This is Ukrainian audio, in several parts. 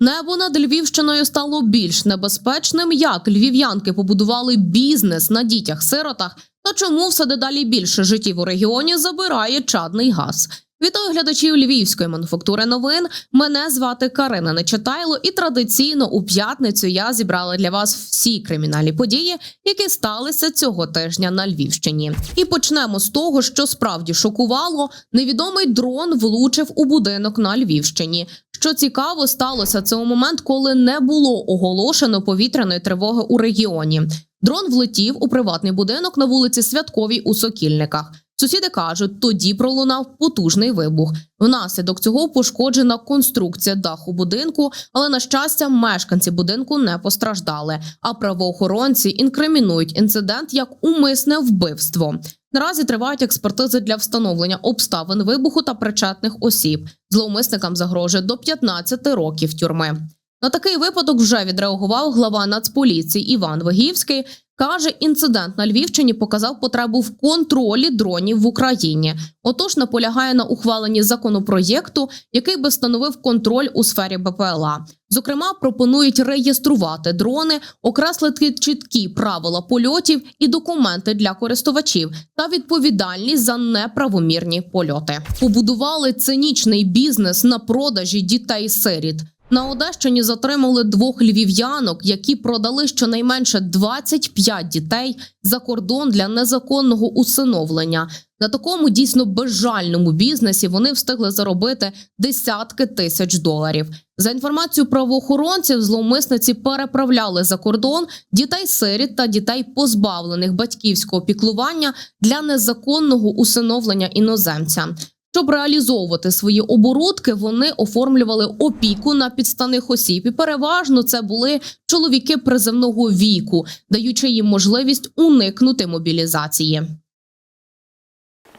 Небо над Львівщиною стало більш небезпечним. Як львів'янки побудували бізнес на дітях-сиротах та чому все дедалі більше життів у регіоні забирає чадний газ? Вітаю глядачів львівської мануфактури новин. Мене звати Карина Нечитайло, і традиційно у п'ятницю я зібрала для вас всі кримінальні події, які сталися цього тижня на Львівщині. І почнемо з того, що справді шокувало: невідомий дрон влучив у будинок на Львівщині. Що цікаво, сталося це у момент, коли не було оголошено повітряної тривоги у регіоні. Дрон влетів у приватний будинок на вулиці Святковій у Сокільниках. Сусіди кажуть, тоді пролунав потужний вибух. Внаслідок цього пошкоджена конструкція даху будинку, але на щастя, мешканці будинку не постраждали. А правоохоронці інкримінують інцидент як умисне вбивство. Наразі тривають експертизи для встановлення обставин вибуху та причетних осіб. Зловмисникам загрожує до 15 років тюрми. На такий випадок вже відреагував глава Нацполіції Іван Вигівський. Каже, інцидент на Львівщині показав потребу в контролі дронів в Україні. Отож, наполягає на ухваленні законопроєкту, який би встановив контроль у сфері БПЛА. Зокрема, пропонують реєструвати дрони, окреслити чіткі правила польотів і документи для користувачів та відповідальність за неправомірні польоти. Побудували цинічний бізнес на продажі дітей-сиріт. На Одещині затримали двох львів'янок, які продали щонайменше 25 дітей за кордон для незаконного усиновлення. На такому дійсно безжальному бізнесі вони встигли заробити десятки тисяч доларів. За інформацією правоохоронців, зловмисниці переправляли за кордон дітей-сиріт та дітей, позбавлених батьківського піклування для незаконного усиновлення іноземця. Щоб реалізовувати свої оборудки, вони оформлювали опіку на підставних осіб, і переважно це були чоловіки приземного віку, даючи їм можливість уникнути мобілізації.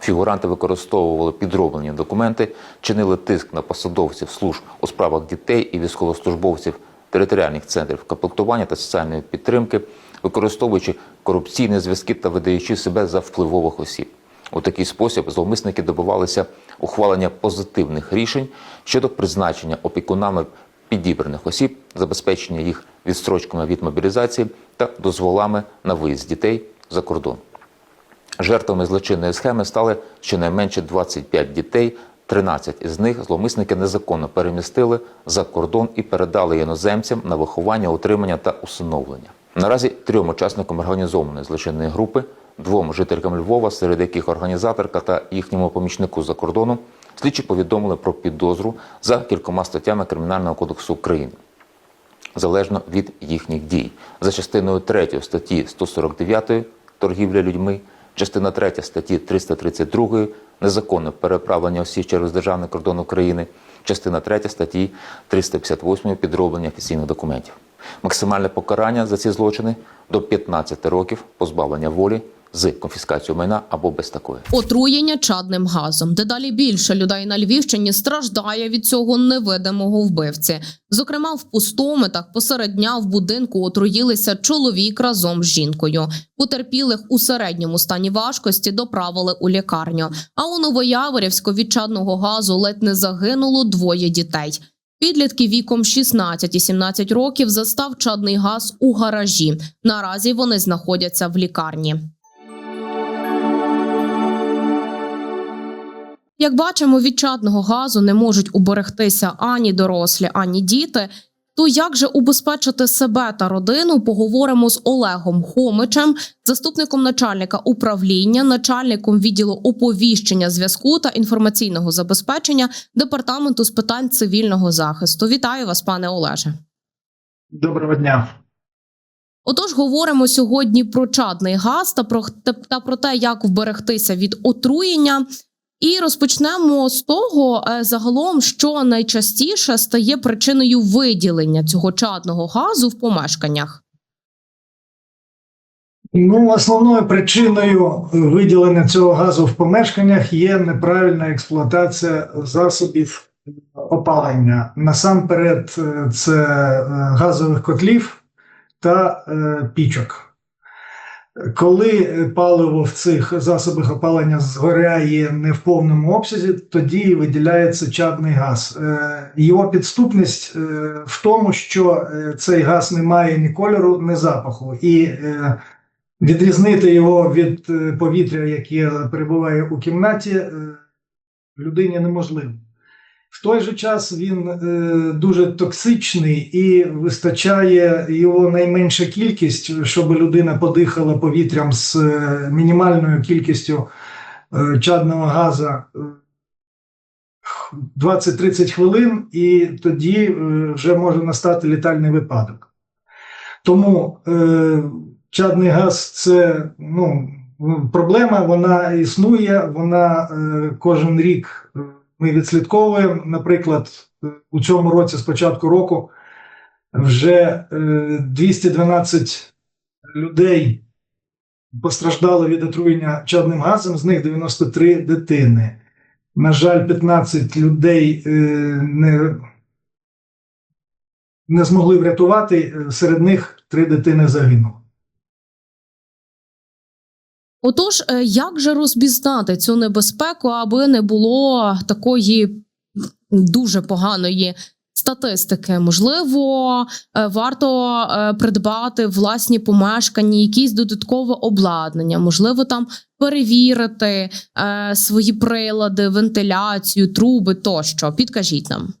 Фігуранти використовували підроблені документи, чинили тиск на посадовців служб у справах дітей і військовослужбовців територіальних центрів комплектування та соціальної підтримки, використовуючи корупційні зв'язки та видаючи себе за впливових осіб. У такий спосіб зловмисники добивалися ухвалення позитивних рішень щодо призначення опікунами підібраних осіб, забезпечення їх відстрочками від мобілізації та дозволами на виїзд дітей за кордон. Жертвами злочинної схеми стали щонайменше 25 дітей. 13 із них зловмисники незаконно перемістили за кордон і передали іноземцям на виховання, утримання та усиновлення. Наразі трьом учасникам організованої злочинної групи, двом жителькам Львова, серед яких організаторка та їхньому помічнику за кордоном, слідчі повідомили про підозру за кількома статтями Кримінального кодексу України залежно від їхніх дій. За частиною 3 статті 149 торгівля людьми, частина 3 статті 332 незаконне переправлення осіб через державний кордон України, частина 3 статті 358 підроблення офіційних документів. Максимальне покарання за ці злочини до 15 років позбавлення волі з конфіскацією майна або без такої. Отруєння чадним газом. Дедалі більше людей на Львівщині страждає від цього невидимого вбивці. Зокрема, в пустомитах посеред дня в будинку отруїлися чоловік разом з жінкою. Потерпілих у середньому стані важкості доправили у лікарню. А у Новояворівську від чадного газу ледь не загинуло двоє дітей. Підлітки віком 16 і 17 років застав чадний газ у гаражі. Наразі вони знаходяться в лікарні. Як бачимо, від чадного газу не можуть уберегтися ані дорослі, ані діти. То як же убезпечити себе та родину? Поговоримо з Олегом Хомичем, заступником начальника управління, начальником відділу оповіщення зв'язку та інформаційного забезпечення департаменту з питань цивільного захисту. Вітаю вас, пане Олеже. Доброго дня. Отож, говоримо сьогодні про чадний газ та про та про те, як вберегтися від отруєння. І розпочнемо з того, е, загалом, що найчастіше стає причиною виділення цього чадного газу в помешканнях. Ну, основною причиною виділення цього газу в помешканнях є неправильна експлуатація засобів опалення. Насамперед, е, це е, газових котлів та пічок. Коли е, паливо в цих засобах опалення згоряє не в повному обсязі, тоді виділяється чадний газ. Е, Його підступність е, в тому, що цей газ не має ні кольору, ні запаху, і відрізнити його від повітря, яке перебуває у кімнаті, людині неможливо. В той же час він е, дуже токсичний і вистачає його найменша кількість, щоб людина подихала повітрям з е, мінімальною кількістю е, чадного газа е, 20-30 хвилин, і тоді е, вже може настати літальний випадок. Тому е, чадний газ це ну, проблема, вона існує, вона е, кожен рік е, ми відслідковуємо. Наприклад, е, у цьому році, з початку року, вже е, 212 людей постраждали від отруєння чадним газом, з них 93 дитини. На жаль, 15 людей е, не, не змогли врятувати, е, серед них три дитини загинули. Отож, е, як же розпізнати цю небезпеку, аби не було такої дуже поганої статистики? Можливо, е, варто е, придбати власні помешкання, якісь додаткове обладнання, можливо, там перевірити свої прилади, вентиляцію, труби тощо. Підкажіть нам.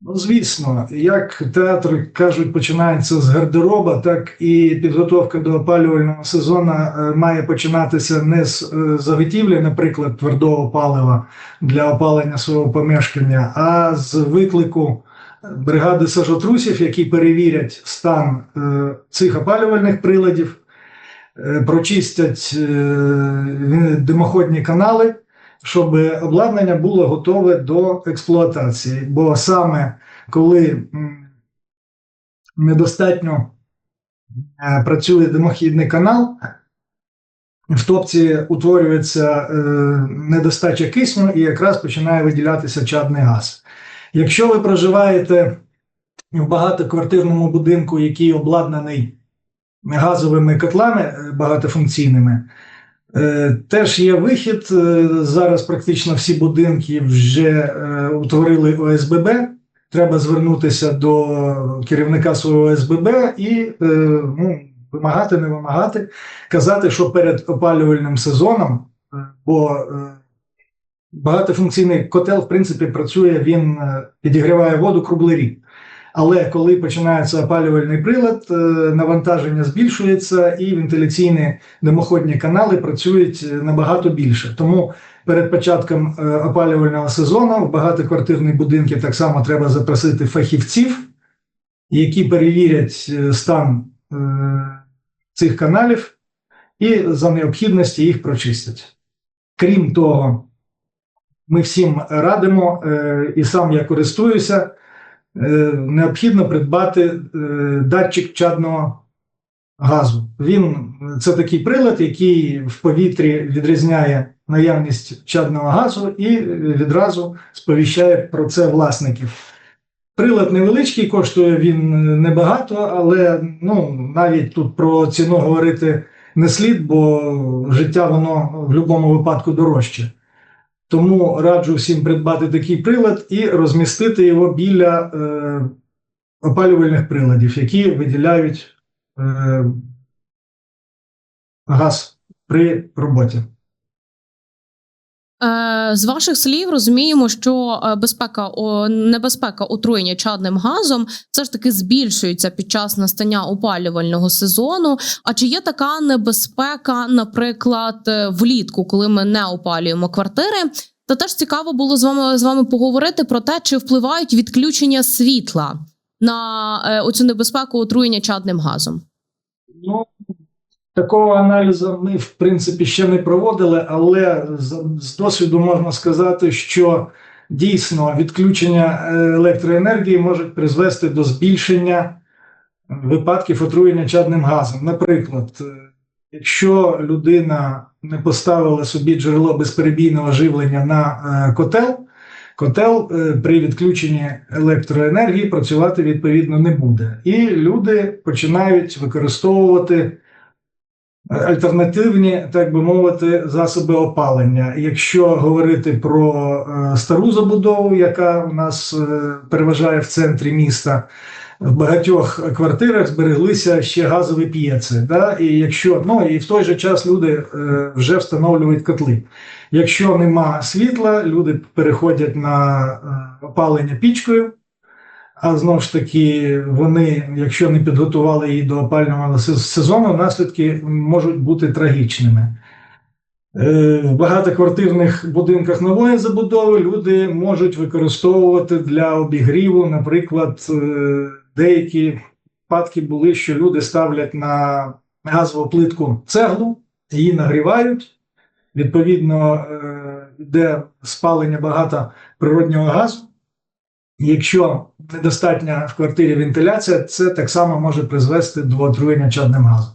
Ну, звісно, як театр кажуть, починається з гардероба, так і підготовка до опалювального сезону е, має починатися не з е, заготівлі, наприклад, твердого палива для опалення свого помешкання, а з виклику бригади сажотрусів, які перевірять стан е, цих опалювальних приладів, е, прочистять е, димоходні канали щоб обладнання було готове до експлуатації. Бо саме коли недостатньо е, працює димохідний канал, в топці утворюється е, недостача кисню і якраз починає виділятися чадний газ. Якщо ви проживаєте в багатоквартирному будинку, який обладнаний газовими котлами е, багатофункційними, Теж є вихід. Е, Зараз практично всі будинки вже е, утворили ОСББ. Треба звернутися до керівника свого ОСББ і е, ну, вимагати, не вимагати, казати, що перед опалювальним сезоном, е, бо е, багатофункційний котел, в принципі, працює, він е, підігріває воду круглий рік. Але коли починається опалювальний прилад, е, навантаження збільшується і вентиляційні димоходні канали працюють е, набагато більше. Тому перед початком е, опалювального сезону в багатоквартирні будинки так само треба запросити фахівців, які перевірять стан цих каналів і за необхідності їх прочистять. Крім того, ми всім радимо, і сам я користуюся. Е, необхідно придбати е, датчик чадного газу. Він це такий прилад, який в повітрі відрізняє наявність чадного газу і відразу сповіщає про це власників. Прилад невеличкий, коштує він небагато, але ну, навіть тут про ціну говорити не слід, бо життя воно в будь-якому випадку дорожче. Тому раджу всім придбати такий прилад і розмістити його біля е, опалювальних приладів, які виділяють е, газ при роботі. Е, З ваших слів розуміємо, що е, безпека небезпека отруєння чадним газом все ж таки збільшується під час настання опалювального сезону. А чи є така небезпека, наприклад, е, влітку, коли ми не опалюємо квартири? Та теж цікаво було з вами з вами поговорити про те, чи впливають відключення світла на оцю небезпеку отруєння чадним газом. Ну, такого аналізу ми, в принципі, ще не проводили, але з, досвіду можна сказати, що дійсно відключення е, електроенергії можуть призвести до збільшення випадків отруєння чадним газом. Наприклад, е, якщо людина не поставила собі джерело безперебійного живлення на е, котел, котел при відключенні електроенергії працювати відповідно не буде. І люди починають використовувати альтернативні, так би мовити, засоби опалення. Якщо говорити про е, стару забудову, яка у нас е, переважає в центрі міста, в багатьох квартирах збереглися ще газові п'єци. Да? І якщо ну і в той же час люди е, вже встановлюють котли. Якщо нема світла, люди переходять на е, опалення пічкою. А знову ж таки, вони, якщо не підготували її до опалювального сезону, наслідки можуть бути трагічними. Е, В багатоквартирних будинках нової забудови люди можуть використовувати для обігріву, наприклад, е, деякі випадки були, що люди ставлять на газову плитку цеглу, її нагрівають. Відповідно, е, йде спалення багато природнього газу. Якщо недостатня в квартирі вентиляція, це так само може призвести до отруєння чадним газом.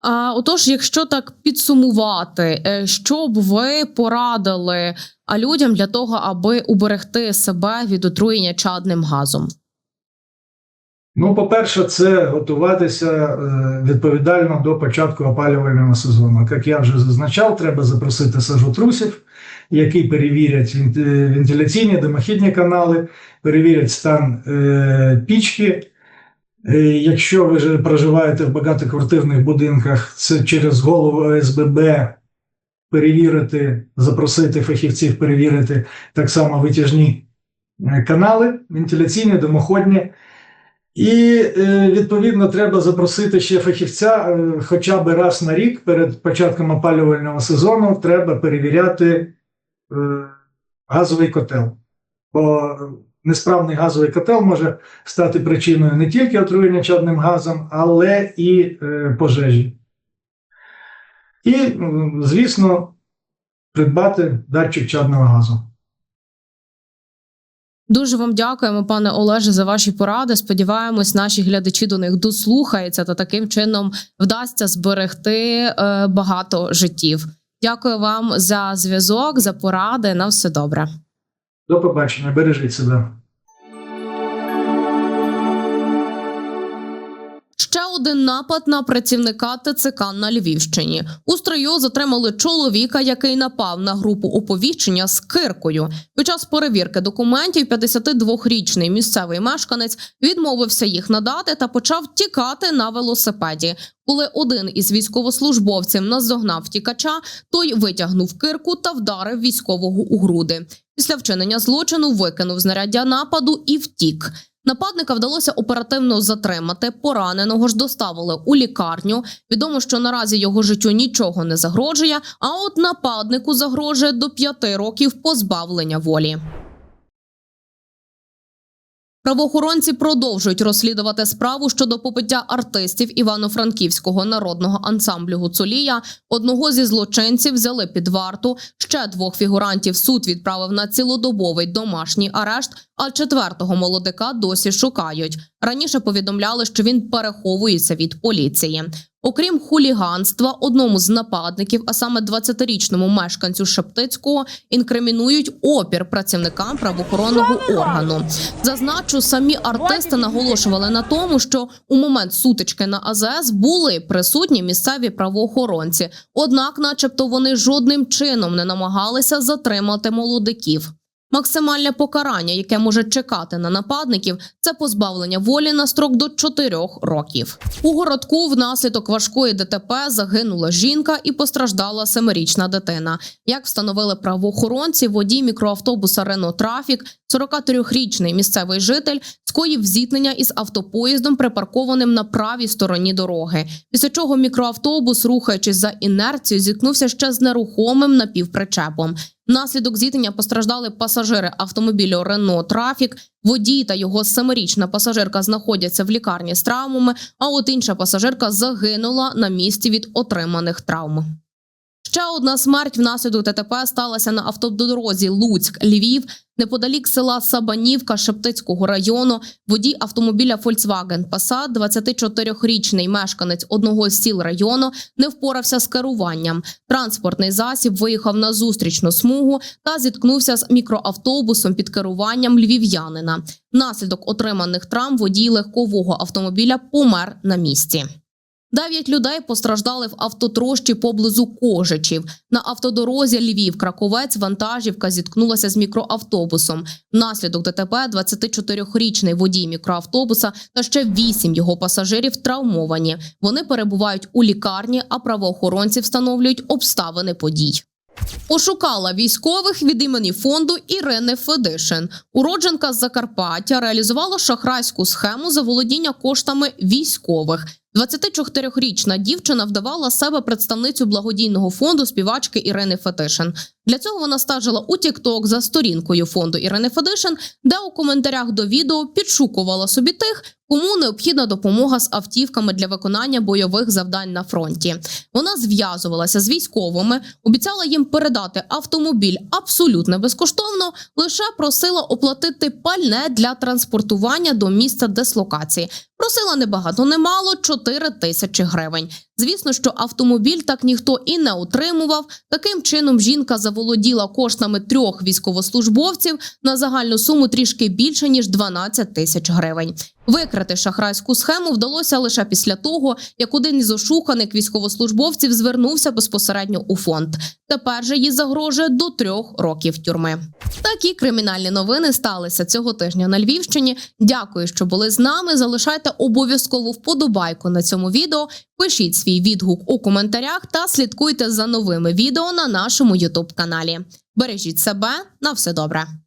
А отож, якщо так підсумувати, е, що б ви порадили людям для того, аби уберегти себе від отруєння чадним газом? Ну, по-перше, це готуватися е, відповідально до початку опалювального сезону. Як я вже зазначав, треба запросити сажотрусів, які перевірять е, вентиляційні димохідні канали, перевірять стан е, пічки. Е, Якщо ви проживаєте в багатоквартирних будинках, це через голову ОСББ перевірити, запросити фахівців перевірити так само витяжні канали, вентиляційні, димоходні. І відповідно треба запросити ще фахівця хоча б раз на рік перед початком опалювального сезону треба перевіряти газовий котел. Бо несправний газовий котел може стати причиною не тільки отруєння чадним газом, але і е, пожежі. І, звісно, придбати датчик чадного газу. Дуже вам дякуємо, пане Олеже, за ваші поради. Сподіваємось, наші глядачі до них дослухаються та таким чином вдасться зберегти е, багато життів. Дякую вам за зв'язок, за поради. На все добре. До побачення, бережіть себе. Один напад на працівника ТЦК на Львівщині. У строю затримали чоловіка, який напав на групу оповіщення з киркою. Під час перевірки документів 52-річний місцевий мешканець відмовився їх надати та почав тікати на велосипеді. Коли один із військовослужбовців наздогнав тікача, той витягнув кирку та вдарив військового у груди. Після вчинення злочину викинув знаряддя нападу і втік. Нападника вдалося оперативно затримати. Пораненого ж доставили у лікарню. Відомо, що наразі його життю нічого не загрожує. А от нападнику загрожує до п'яти років позбавлення волі. Правоохоронці продовжують розслідувати справу щодо побиття артистів Івано-Франківського народного ансамблю Гуцулія. Одного зі злочинців взяли під варту. Ще двох фігурантів суд відправив на цілодобовий домашній арешт. А четвертого молодика досі шукають. Раніше повідомляли, що він переховується від поліції. Окрім хуліганства, одному з нападників, а саме 20-річному мешканцю Шептицького, інкримінують опір працівникам правоохоронного органу. Зазначу, самі артисти наголошували на тому, що у момент сутички на АЗС були присутні місцеві правоохоронці. Однак, начебто, вони жодним чином не намагалися затримати молодиків. Максимальне покарання, яке може чекати на нападників, це позбавлення волі на строк до 4 років. У городку внаслідок важкої ДТП загинула жінка і постраждала семирічна дитина. Як встановили правоохоронці, водій мікроавтобуса Рено Трафік, 43-річний місцевий житель, скоїв зіткнення із автопоїздом, припаркованим на правій стороні дороги. Після чого мікроавтобус, рухаючись за інерцією, зіткнувся ще з нерухомим напівпричепом. Внаслідок зіткнення постраждали пасажири автомобілю Рено Трафік. Водій та його семирічна пасажирка знаходяться в лікарні з травмами. А от інша пасажирка загинула на місці від отриманих травм. Ще одна смерть внаслідок ТТП сталася на автодорозі Луцьк Львів неподалік села Сабанівка Шептицького району. Водій автомобіля Volkswagen Passat, 24-річний мешканець одного з сіл району, не впорався з керуванням. Транспортний засіб виїхав на зустрічну смугу та зіткнувся з мікроавтобусом під керуванням львів'янина. Внаслідок отриманих травм водій легкового автомобіля помер на місці. Дев'ять людей постраждали в автотрощі поблизу Кожичів. На автодорозі Львів-Краковець вантажівка зіткнулася з мікроавтобусом. Внаслідок ДТП 24-річний водій мікроавтобуса та ще вісім його пасажирів травмовані. Вони перебувають у лікарні, а правоохоронці встановлюють обставини подій. Ошукала військових від імені фонду Ірини Федишин. Уродженка з Закарпаття реалізувала шахрайську схему заволодіння коштами військових. 24-річна дівчина вдавала себе представницю благодійного фонду співачки Ірини Фетишин. Для цього вона стажила у TikTok за сторінкою фонду Ірини Федишин, де у коментарях до відео підшукувала собі тих, кому необхідна допомога з автівками для виконання бойових завдань на фронті. Вона зв'язувалася з військовими, обіцяла їм передати автомобіль абсолютно безкоштовно, лише просила оплатити пальне для транспортування до місця дислокації. Просила не багато, не мало 4 тисячі гривень. Звісно, що автомобіль так ніхто і не отримував. Таким чином, жінка заволоділа коштами трьох військовослужбовців на загальну суму трішки більше ніж 12 тисяч гривень. Викрити шахрайську схему вдалося лише після того, як один із ошуканих військовослужбовців звернувся безпосередньо у фонд. Тепер же їй загрожує до трьох років тюрми. Такі кримінальні новини сталися цього тижня на Львівщині. Дякую, що були з нами. Залишайте обов'язково вподобайку на цьому відео. Пишіть свій відгук у коментарях та слідкуйте за новими відео на нашому Ютуб каналі. Бережіть себе на все добре.